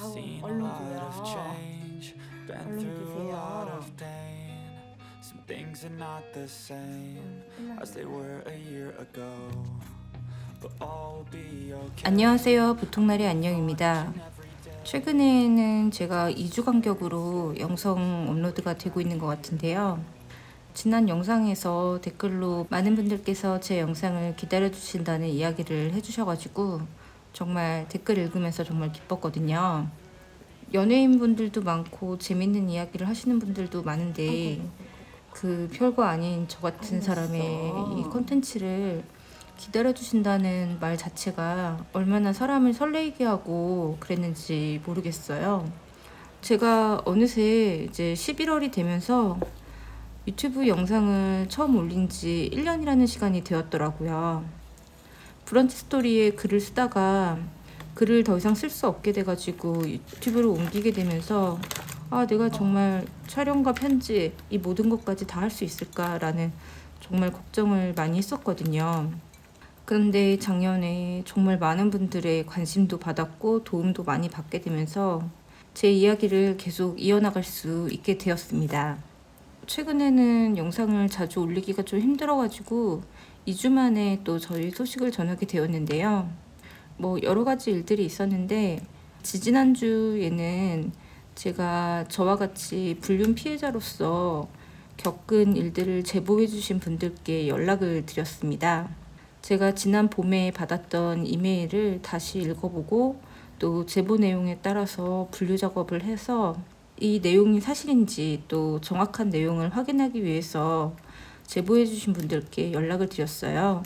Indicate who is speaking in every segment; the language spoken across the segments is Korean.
Speaker 1: Seen a lot of change, been through a lot of pain. Some things are not the same as they were a year ago. But all will be okay.
Speaker 2: 안녕하세요. 보통날의 안녕입니다. 최근에는 제가 2주 간격으로 영상 업로드가 되고 있는 것 같은데요. 지난 영상에서 댓글로 많은 분들께서 제 영상을 기다려 주신다는 이야기를 해주셔가지고 정말 댓글 읽으면서 정말 기뻤거든요. 연예인 분들도 많고 재밌는 이야기를 하시는 분들도 많은데 그 별거 아닌 저 같은 사람의 이 콘텐츠를 기다려 주신다는 말 자체가 얼마나 사람을 설레게 하고 그랬는지 모르겠어요. 제가 어느새 이제 11월이 되면서 유튜브 영상을 처음 올린 지 1년이라는 시간이 되었더라고요. 브런치 스토리에 글을 쓰다가 글을 더 이상 쓸 수 없게 돼가지고 유튜브로 옮기게 되면서 아, 내가 정말 촬영과 편집 이 모든 것까지 다 할 수 있을까라는 정말 걱정을 많이 했었거든요. 그런데 작년에 정말 많은 분들의 관심도 받았고 도움도 많이 받게 되면서 제 이야기를 계속 이어나갈 수 있게 되었습니다. 최근에는 영상을 자주 올리기가 좀 힘들어가지고 2주 만에 또 저희 소식을 전하게 되었는데요. 뭐 여러 가지 일들이 있었는데 지지난주에는 제가 저와 같이 불륜 피해자로서 겪은 일들을 제보해 주신 분들께 연락을 드렸습니다. 제가 지난 봄에 받았던 이메일을 다시 읽어보고 또 제보 내용에 따라서 분류 작업을 해서 이 내용이 사실인지 또 정확한 내용을 확인하기 위해서 제보해 주신 분들께 연락을 드렸어요.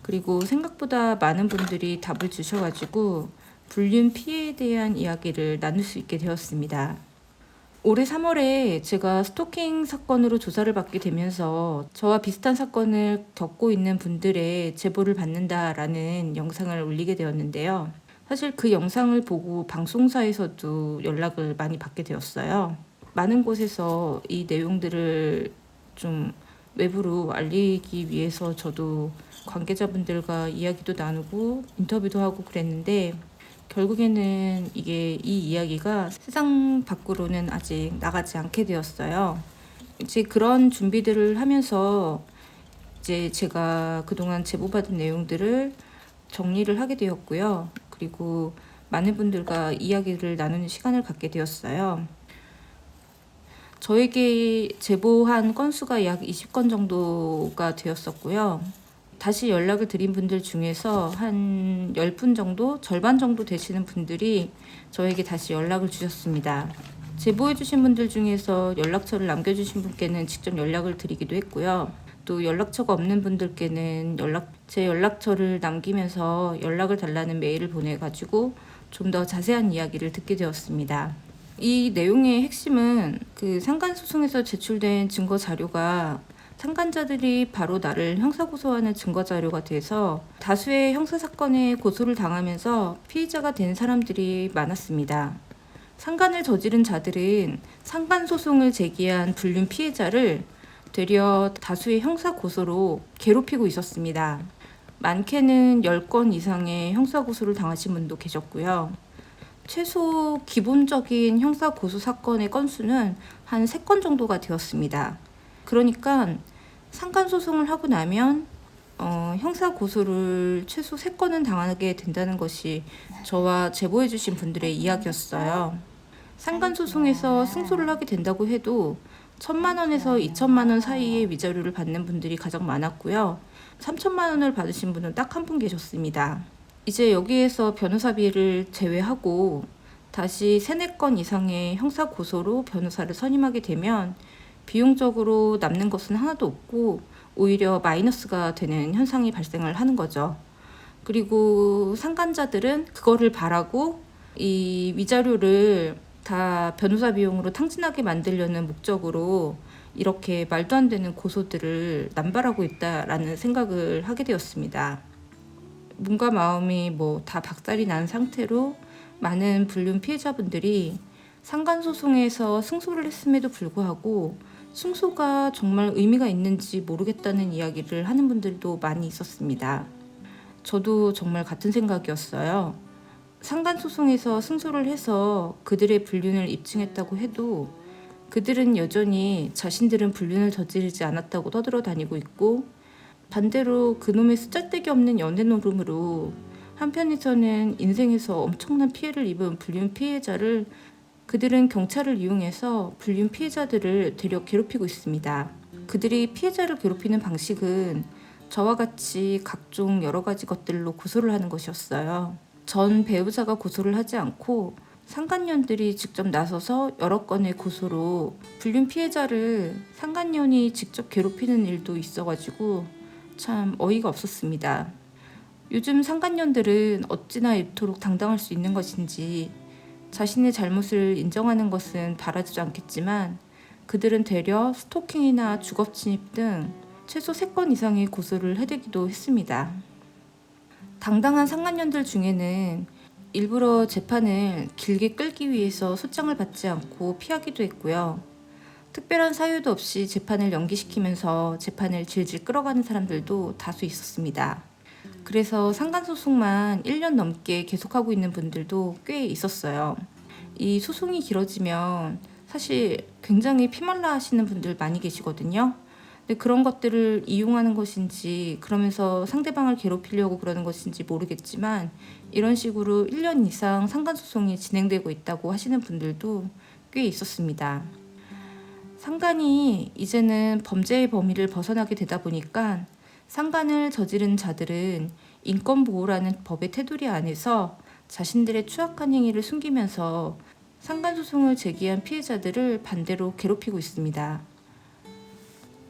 Speaker 2: 그리고 생각보다 많은 분들이 답을 주셔가지고 불륜 피해에 대한 이야기를 나눌 수 있게 되었습니다. 올해 3월에 제가 스토킹 사건으로 조사를 받게 되면서 저와 비슷한 사건을 겪고 있는 분들의 제보를 받는다라는 영상을 올리게 되었는데요. 사실 그 영상을 보고 방송사에서도 연락을 많이 받게 되었어요. 많은 곳에서 이 내용들을 좀 외부로 알리기 위해서 저도 관계자분들과 이야기도 나누고 인터뷰도 하고 그랬는데 결국에는 이게 이 이야기가 세상 밖으로는 아직 나가지 않게 되었어요. 이제 그런 준비들을 하면서 이제 제가 그동안 제보받은 내용들을 정리를 하게 되었고요. 그리고 많은 분들과 이야기를 나누는 시간을 갖게 되었어요. 저에게 제보한 건수가 약 20건 정도가 되었었고요. 다시 연락을 드린 분들 중에서 한 10분 정도, 절반 정도 되시는 분들이 저에게 다시 연락을 주셨습니다. 제보해 주신 분들 중에서 연락처를 남겨주신 분께는 직접 연락을 드리기도 했고요. 또 연락처가 없는 분들께는 연락, 제 연락처를 남기면서 연락을 달라는 메일을 보내가지고 좀 더 자세한 이야기를 듣게 되었습니다. 이 내용의 핵심은 그 상간 소송에서 제출된 증거 자료가 상간자들이 바로 나를 형사고소하는 증거 자료가 돼서 다수의 형사사건에 고소를 당하면서 피의자가 된 사람들이 많았습니다. 상간을 저지른 자들은 상간소송을 제기한 불륜 피해자를 되려 다수의 형사고소로 괴롭히고 있었습니다. 많게는 10건 이상의 형사고소를 당하신 분도 계셨고요. 최소 기본적인 형사 고소 사건의 건수는 한 3건 정도가 되었습니다. 그러니까 상간 소송을 하고 나면 어, 형사 고소를 최소 3건은 당하게 된다는 것이 저와 제보해 주신 분들의 이야기였어요. 상간 소송에서 승소를 하게 된다고 해도 천만 원에서 이천만 원 사이의 위자료를 받는 분들이 가장 많았고요. 3천만 원을 받으신 분은 딱 한 분 계셨습니다. 이제 여기에서 변호사비를 제외하고 다시 세네 건 이상의 형사 고소로 변호사를 선임하게 되면 비용적으로 남는 것은 하나도 없고 오히려 마이너스가 되는 현상이 발생을 하는 거죠. 그리고 상간자들은 그거를 바라고 이 위자료를 다 변호사 비용으로 탕진하게 만들려는 목적으로 이렇게 말도 안 되는 고소들을 남발하고 있다라는 생각을 하게 되었습니다. 몸과 마음이 뭐 다 박살이 난 상태로 많은 불륜 피해자분들이 상간 소송에서 승소를 했음에도 불구하고 승소가 정말 의미가 있는지 모르겠다는 이야기를 하는 분들도 많이 있었습니다. 저도 정말 같은 생각이었어요. 상간 소송에서 승소를 해서 그들의 불륜을 입증했다고 해도 그들은 여전히 자신들은 불륜을 저지르지 않았다고 떠들어 다니고 있고 반대로 그놈의 쓰잘데기 없는 연애 노름으로 한편에서는 인생에서 엄청난 피해를 입은 불륜 피해자를 그들은 경찰을 이용해서 불륜 피해자들을 되려 괴롭히고 있습니다. 그들이 피해자를 괴롭히는 방식은 저와 같이 각종 여러 가지 것들로 고소를 하는 것이었어요. 전 배우자가 고소를 하지 않고 상간녀들이 직접 나서서 여러 건의 고소로 불륜 피해자를 상간녀이 직접 괴롭히는 일도 있어가지고 참 어이가 없었습니다. 요즘 상간녀들은 어찌나 이토록 당당할 수 있는 것인지 자신의 잘못을 인정하는 것은 바라지도 않겠지만 그들은 되려 스토킹이나 주거 침입 등 최소 3건 이상의 고소를 해대기도 했습니다. 당당한 상간녀들 중에는 일부러 재판을 길게 끌기 위해서 소장을 받지 않고 피하기도 했고요. 특별한 사유도 없이 재판을 연기시키면서 재판을 질질 끌어가는 사람들도 다수 있었습니다. 그래서 상간소송만 1년 넘게 계속하고 있는 분들도 꽤 있었어요. 이 소송이 길어지면 사실 굉장히 피말라 하시는 분들 많이 계시거든요. 근데 그런 것들을 이용하는 것인지 그러면서 상대방을 괴롭히려고 그러는 것인지 모르겠지만 이런 식으로 1년 이상 상간소송이 진행되고 있다고 하시는 분들도 꽤 있었습니다. 상간이 이제는 범죄의 범위를 벗어나게 되다 보니까 상간을 저지른 자들은 인권보호라는 법의 테두리 안에서 자신들의 추악한 행위를 숨기면서 상간 소송을 제기한 피해자들을 반대로 괴롭히고 있습니다.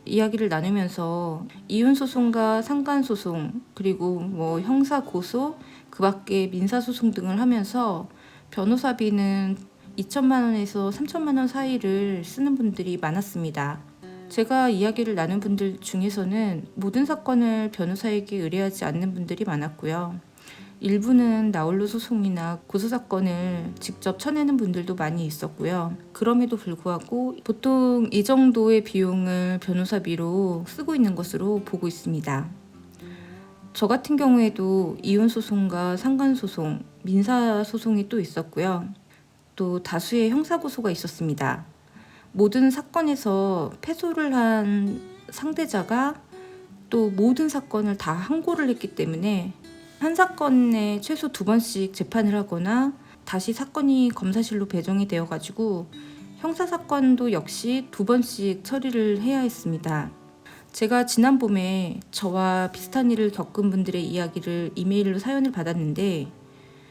Speaker 2: 이야기를 나누면서 이혼 소송과 상간 소송 그리고 뭐 형사 고소 그 밖에 민사 소송 등을 하면서 변호사비는 2천만 원에서 3천만 원 사이를 쓰는 분들이 많았습니다. 제가 이야기를 나눈 분들 중에서는 모든 사건을 변호사에게 의뢰하지 않는 분들이 많았고요. 일부는 나홀로 소송이나 고소 사건을 직접 쳐내는 분들도 많이 있었고요. 그럼에도 불구하고 보통 이 정도의 비용을 변호사비로 쓰고 있는 것으로 보고 있습니다. 저 같은 경우에도 이혼 소송과 상간 소송, 민사 소송이 또 있었고요. 또 다수의 형사 고소가 있었습니다. 모든 사건에서 패소를 한 상대자가 또 모든 사건을 다 항고를 했기 때문에 한 사건에 최소 두 번씩 재판을 하거나 다시 사건이 검사실로 배정이 되어 가지고 형사 사건도 역시 두 번씩 처리를 해야 했습니다. 제가 지난 봄에 저와 비슷한 일을 겪은 분들의 이야기를 이메일로 사연을 받았는데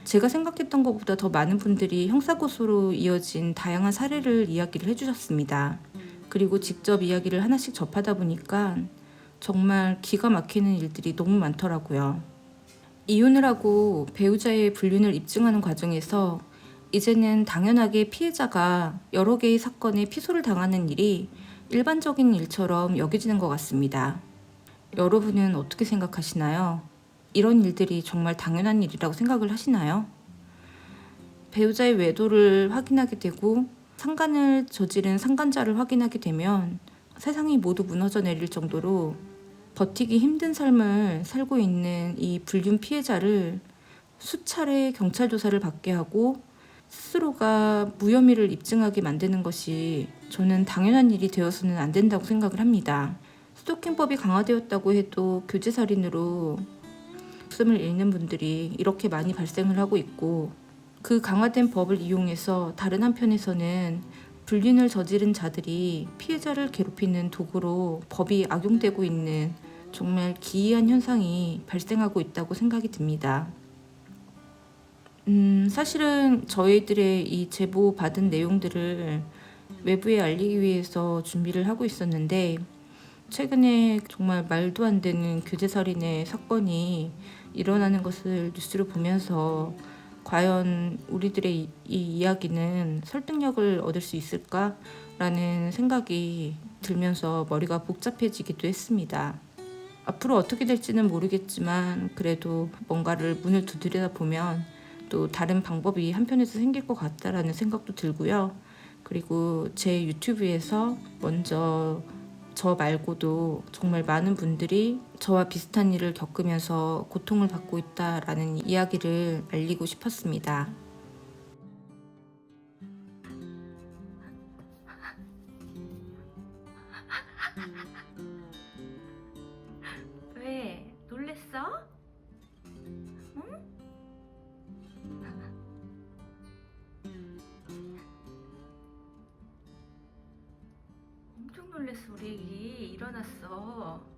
Speaker 2: 제가 생각했던 것보다 더 많은 분들이 형사고소로 이어진 다양한 사례를 이야기를 해주셨습니다. 그리고 직접 이야기를 하나씩 접하다 보니까 정말 기가 막히는 일들이 너무 많더라고요. 이혼을 하고 배우자의 불륜을 입증하는 과정에서 이제는 당연하게 피해자가 여러 개의 사건에 피소를 당하는 일이 일반적인 일처럼 여겨지는 것 같습니다. 여러분은 어떻게 생각하시나요? 이런 일들이 정말 당연한 일이라고 생각을 하시나요? 배우자의 외도를 확인하게 되고 상간을 저지른 상간자를 확인하게 되면 세상이 모두 무너져 내릴 정도로 버티기 힘든 삶을 살고 있는 이 불륜 피해자를 수차례 경찰 조사를 받게 하고 스스로가 무혐의를 입증하게 만드는 것이 저는 당연한 일이 되어서는 안 된다고 생각을 합니다. 스토킹법이 강화되었다고 해도 교제살인으로 목숨을 잃는 분들이 이렇게 많이 발생을 하고 있고 그 강화된 법을 이용해서 다른 한편에서는 불륜을 저지른 자들이 피해자를 괴롭히는 도구로 법이 악용되고 있는 정말 기이한 현상이 발생하고 있다고 생각이 듭니다. 음, 사실은 저희들의 이 제보 받은 내용들을 외부에 알리기 위해서 준비를 하고 있었는데 최근에 정말 말도 안 되는 교제살인의 사건이 일어나는 것을 뉴스를 보면서 과연 우리들의 이, 이 이야기는 설득력을 얻을 수 있을까라는 생각이 들면서 머리가 복잡해지기도 했습니다. 앞으로 어떻게 될지는 모르겠지만 그래도 뭔가를 문을 두드리다 보면 또 다른 방법이 한편에서 생길 것 같다라는 생각도 들고요. 그리고 제 유튜브에서 먼저 저 말고도 정말 많은 분들이 저와 비슷한 일을 겪으면서 고통을 받고 있다라는 이야기를 알리고 싶었습니다. 놀랬어 우리 애기 일어났어